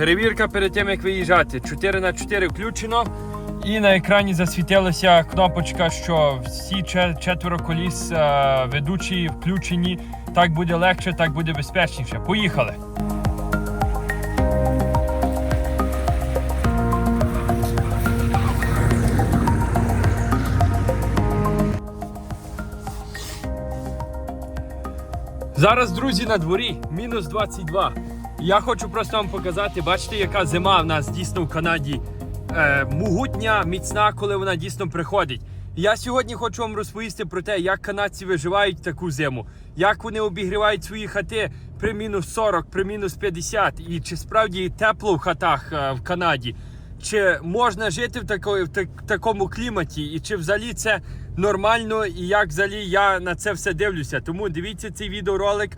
Перевірка перед тим, як виїжджати. 4 на 4 включено. І на екрані засвітилася кнопочка, що всі четверо коліс е, ведучі включені. Так буде легше, так буде безпечніше. Поїхали! Зараз, друзі, на дворі мінус 22. Я хочу просто вам показати, бачите, яка зима в нас дійсно в Канаді. Е, мугутня, міцна, коли вона дійсно приходить. Я сьогодні хочу вам розповісти про те, як канадці виживають таку зиму, як вони обігрівають свої хати при мінус 40, при мінус 50, і чи справді тепло в хатах е, в Канаді. Чи можна жити в, такої, в так- такому кліматі, і чи взагалі це нормально, і як взагалі я на це все дивлюся. Тому дивіться цей відеоролик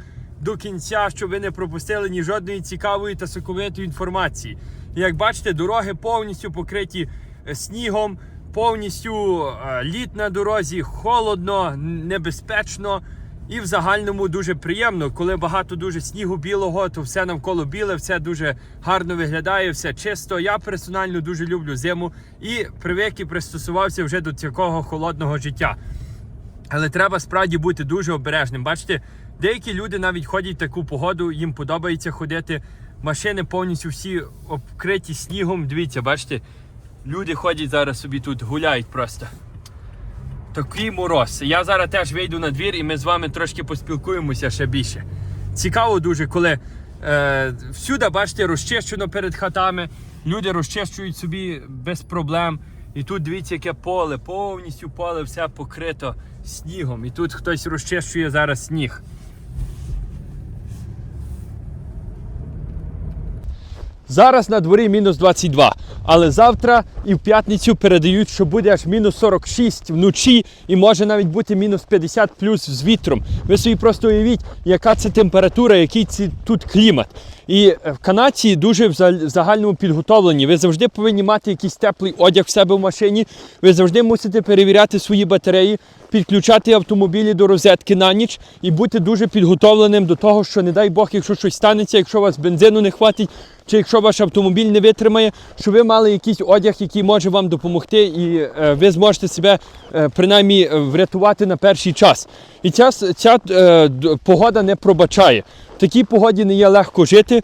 до кінця, щоб ви не пропустили ні жодної цікавої та соковитої інформації. Як бачите, дороги повністю покриті е, снігом, повністю е, лід на дорозі, холодно, небезпечно. І в загальному дуже приємно, коли багато дуже снігу білого, то все навколо біле, все дуже гарно виглядає, все чисто. Я персонально дуже люблю зиму і привик і пристосувався вже до такого холодного життя. Але треба справді бути дуже обережним. Бачите, деякі люди навіть ходять в таку погоду, їм подобається ходити. Машини повністю всі обкриті снігом. Дивіться, бачите, люди ходять зараз собі тут, гуляють просто. Такий мороз. Я зараз теж вийду на двір і ми з вами трошки поспілкуємося ще більше. Цікаво дуже, коли е, всюди, бачите, розчищено перед хатами. Люди розчищують собі без проблем. І тут дивіться, яке поле, повністю поле все покрито снігом. І тут хтось розчищує зараз сніг. Зараз на дворі мінус 22, але завтра і в п'ятницю передають, що буде аж мінус 46 вночі і може навіть бути мінус 50 плюс з вітром. Ви собі просто уявіть, яка це температура, який це тут клімат. І в канадці дуже в загальному підготовлені. Ви завжди повинні мати якийсь теплий одяг в себе в машині. Ви завжди мусите перевіряти свої батареї, підключати автомобілі до розетки на ніч і бути дуже підготовленим до того, що не дай Бог, якщо щось станеться, якщо у вас бензину не хватить, чи якщо ваш автомобіль не витримає, щоб ви мали якийсь одяг, який може вам допомогти, і е, ви зможете себе е, принаймні е, врятувати на перший час. І ця, ця погода не пробачає. Такій погоді не є легко жити.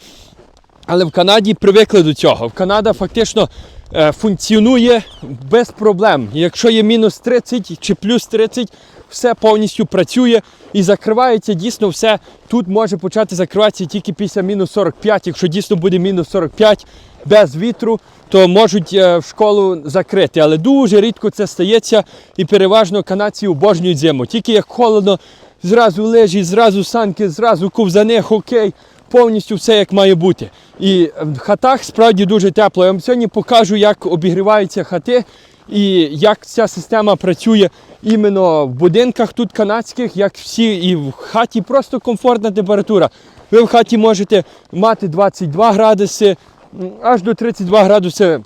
Але в Канаді привикли до цього. В Канада фактично е, функціонує без проблем. Якщо є мінус 30 чи плюс 30, все повністю працює і закривається дійсно все. Тут може почати закриватися тільки після мінус 45. Якщо дійсно буде мінус 45 без вітру, то можуть е, в школу закрити. Але дуже рідко це стається і переважно канадці обожнюють зиму. Тільки як холодно, зразу лижі, зразу санки, зразу ковзани, хокей повністю все як має бути. І в хатах справді дуже тепло. Я вам сьогодні покажу, як обігріваються хати і як ця система працює іменно в будинках тут канадських, як всі, і в хаті просто комфортна температура. Ви в хаті можете мати 22 градуси, аж до 32 градуси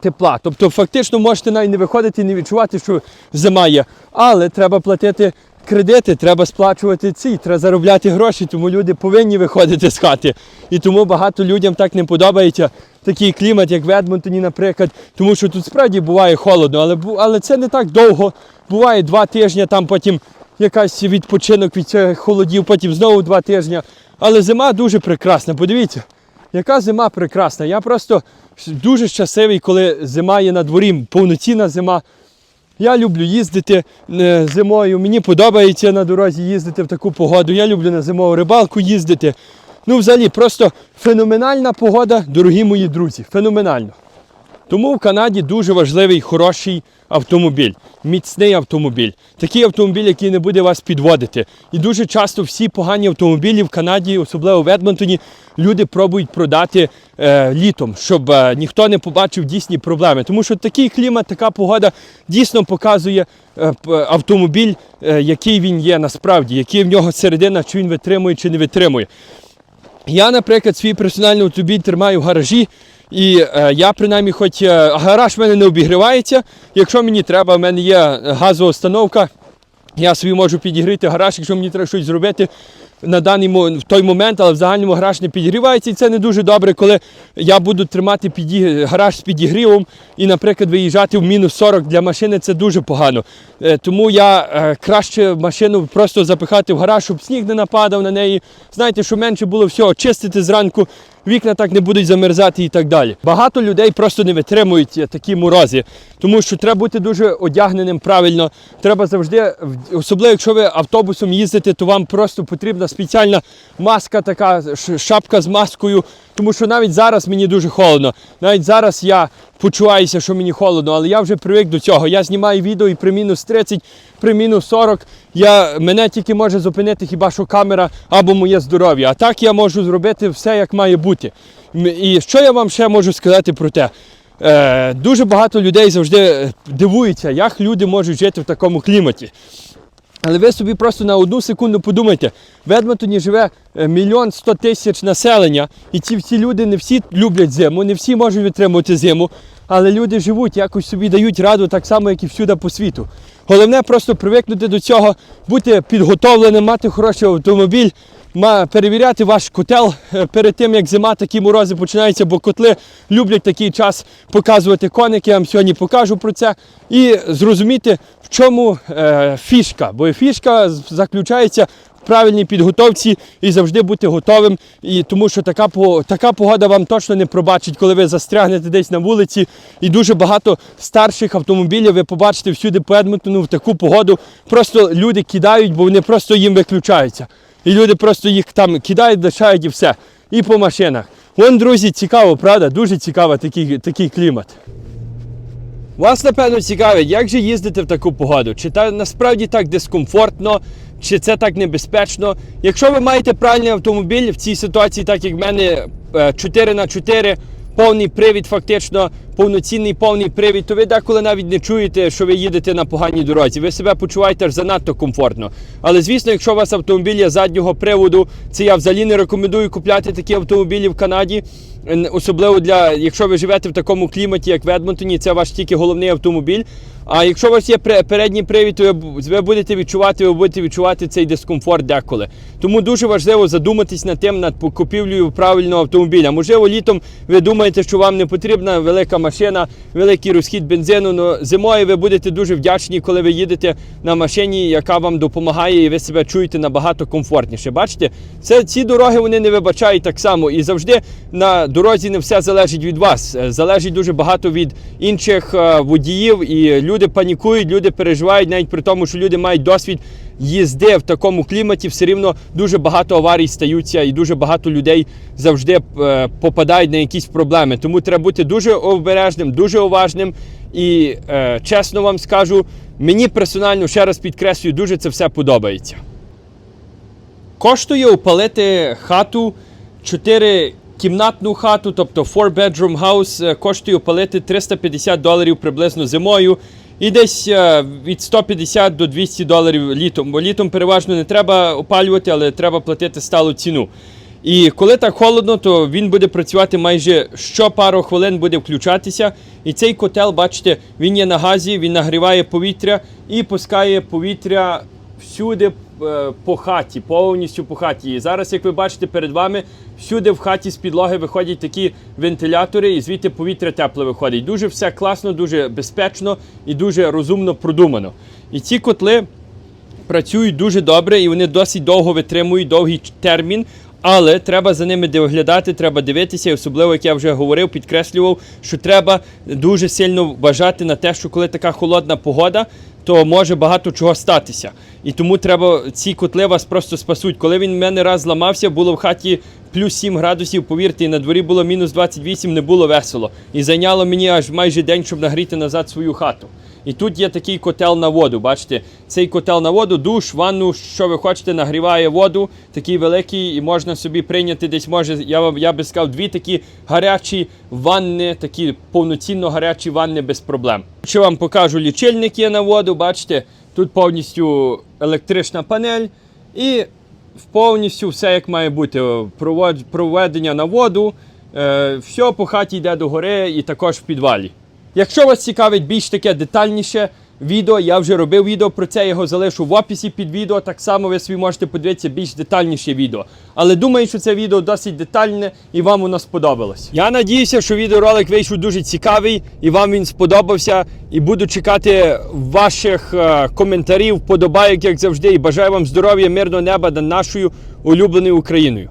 тепла. Тобто фактично можете навіть не виходити і не відчувати, що зима є. Але треба платити кредити, треба сплачувати ці, треба заробляти гроші, тому люди повинні виходити з хати. І тому багато людям так не подобається такий клімат, як в Едмонтоні, наприклад, тому що тут справді буває холодно, але, але це не так довго. Буває два тижні, там потім якась відпочинок від цих холодів, потім знову два тижні. Але зима дуже прекрасна. Подивіться. Яка зима прекрасна. Я просто дуже щасливий, коли зима є на дворі, повноцінна зима. Я люблю їздити е, зимою. Мені подобається на дорозі їздити в таку погоду. Я люблю на зимову рибалку їздити. Ну, взагалі, просто феноменальна погода, дорогі мої друзі. Феноменально. Тому в Канаді дуже важливий хороший автомобіль, міцний автомобіль. Такий автомобіль, який не буде вас підводити. І дуже часто всі погані автомобілі в Канаді, особливо в Едмонтоні, люди пробують продати е, літом, щоб е, ніхто не побачив дійсні проблеми. Тому що такий клімат, така погода дійсно показує е, автомобіль, е, який він є насправді, який в нього середина, чи він витримує, чи не витримує. Я, наприклад, свій персональний автомобіль тримаю в гаражі, і е, я принаймні, хоч е, гараж в мене не обігрівається. Якщо мені треба, в мене є газова установка, Я собі можу підігріти гараж, якщо мені треба щось зробити на даний в той момент, але в загальному гараж не підігрівається. І це не дуже добре, коли я буду тримати піді... гараж з підігрівом і, наприклад, виїжджати в мінус 40 для машини це дуже погано. Е, Тому я е, краще машину просто запихати в гараж, щоб сніг не нападав на неї. Знаєте, щоб менше було всього, чистити зранку, вікна так не будуть замерзати і так далі. Багато людей просто не витримують е, такі морози, тому що треба бути дуже одягненим правильно. Треба завжди, особливо якщо ви автобусом їздите, то вам просто потрібна спеціальна маска, така шапка з маскою. Тому що навіть зараз мені дуже холодно. Навіть зараз я почуваюся, що мені холодно, але я вже привик до цього. Я знімаю відео і при мінус 30, при мінус 40. Я, мене тільки може зупинити хіба що камера або моє здоров'я. А так я можу зробити все, як має бути. І що я вам ще можу сказати про те? Е, дуже багато людей завжди дивуються, як люди можуть жити в такому кліматі. Але ви собі просто на одну секунду подумайте, в Едмонтоні живе е, мільйон сто тисяч населення, і ці всі люди не всі люблять зиму, не всі можуть витримувати зиму, але люди живуть, якось собі дають раду так само, як і всюди по світу. Головне просто привикнути до цього, бути підготовленим, мати хороший автомобіль, перевіряти ваш котел е, перед тим, як зима, такі морози починаються, бо котли люблять такий час показувати коники. Я вам сьогодні покажу про це. І зрозуміти, в чому е, фішка. Бо фішка заключається правильній підготовці і завжди бути готовим. І тому що така, така погода вам точно не пробачить, коли ви застрягнете десь на вулиці. І дуже багато старших автомобілів ви побачите всюди по Едмонтону в таку погоду. Просто люди кидають, бо вони просто їм виключаються. І люди просто їх там кидають, лишають і все. І по машинах. Вон, друзі, цікаво, правда? Дуже цікаво такий, такий клімат. Вас, напевно, цікавить, як же їздити в таку погоду? Чи та насправді так дискомфортно, чи це так небезпечно? Якщо ви маєте правильний автомобіль в цій ситуації, так як в мене 4 на 4 повний привід, фактично, повноцінний повний привід, то ви деколи навіть не чуєте, що ви їдете на поганій дорозі. Ви себе почуваєте занадто комфортно. Але звісно, якщо у вас автомобіль є заднього приводу, це я взагалі не рекомендую купляти такі автомобілі в Канаді. Особливо для, якщо ви живете в такому кліматі, як в Едмонтоні, це ваш тільки головний автомобіль. А якщо у вас є передній привід, то ви будете відчувати, ви будете відчувати цей дискомфорт деколи. Тому дуже важливо задуматись над тим, над купівлею правильного автомобіля. Можливо, літом ви думаєте, що вам не потрібна велика машина, великий розхід бензину. але зимою ви будете дуже вдячні, коли ви їдете на машині, яка вам допомагає, і ви себе чуєте набагато комфортніше. Бачите, це ці дороги вони не вибачають так само. І завжди на дорозі не все залежить від вас. Е, Залежить дуже багато від інших е, водіїв, і люди панікують, люди переживають, навіть при тому, що люди мають досвід їзди в такому кліматі, все рівно дуже багато аварій стаються, і дуже багато людей завжди е, попадають на якісь проблеми. Тому треба бути дуже обережним, дуже уважним. І е, чесно вам скажу, мені персонально ще раз підкреслюю, дуже це все подобається. Коштує опалити хату 4 кімнатну хату, тобто 4-bedroom house, е, коштує опалити 350 доларів приблизно зимою. І десь е, від 150 до 200 доларів літом. Бо літом переважно не треба опалювати, але треба платити сталу ціну. І коли так холодно, то він буде працювати майже що пару хвилин буде включатися. І цей котел, бачите, він є на газі, він нагріває повітря і пускає повітря всюди е, по хаті, повністю по хаті. І зараз, як ви бачите перед вами, всюди в хаті з підлоги виходять такі вентилятори, і звідти повітря тепле виходить. Дуже все класно, дуже безпечно і дуже розумно продумано. І ці котли працюють дуже добре і вони досить довго витримують довгий термін. Але треба за ними доглядати, треба дивитися, і особливо, як я вже говорив, підкреслював, що треба дуже сильно вважати на те, що коли така холодна погода, то може багато чого статися. І тому треба ці котли вас просто спасуть. Коли він в мене раз зламався, було в хаті плюс 7 градусів, повірте, і на дворі було мінус 28, не було весело. І зайняло мені аж майже день, щоб нагріти назад свою хату. І тут є такий котел на воду. Бачите, цей котел на воду, душ, ванну, що ви хочете, нагріває воду, такий великий, і можна собі прийняти десь, може, я, вам- я би сказав, дві такі гарячі ванни, такі повноцінно гарячі ванни без проблем. Ще вам покажу лічильник є на воду, бачите, тут повністю електрична панель і повністю все як має бути. Проведення на воду, е, все по хаті йде до гори і також в підвалі. Якщо вас цікавить більш таке детальніше відео. Я вже робив відео про це, його залишу в описі під відео. Так само ви собі можете подивитися більш детальніше відео. Але думаю, що це відео досить детальне і вам воно сподобалось. Я надіюся, що відеоролик вийшов дуже цікавий і вам він сподобався. І буду чекати ваших е, коментарів, подобайок, як завжди. І бажаю вам здоров'я, мирного неба над нашою улюбленою Україною.